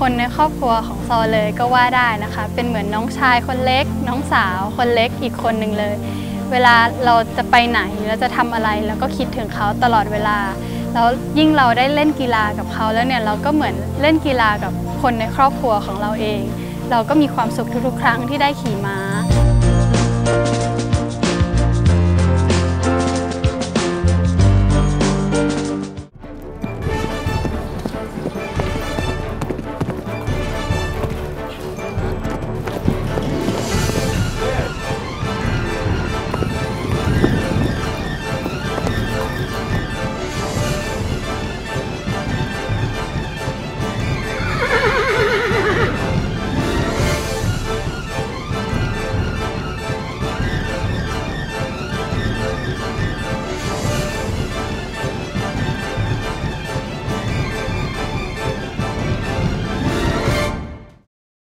คนในครอบครัวของซอเลยก็ว่าได้นะคะ เป็นเหมือนน้องชายคนเล็ก น้องสาวคนเล็กอีกคนหนึ่งเลย เวลาเราจะไปไหนเราจะทำอะไรเราก็คิดถึงเขาตลอดเวลาแล้วยิ่งเราได้เล่นกีฬากับเขาแล้วเนี่ยเราก็เหมือนเล่นกีฬากับคนในครอบครัวของเราเอง เราก็มีความสุขทุกๆ ครั้งที่ได้ขี่ม้า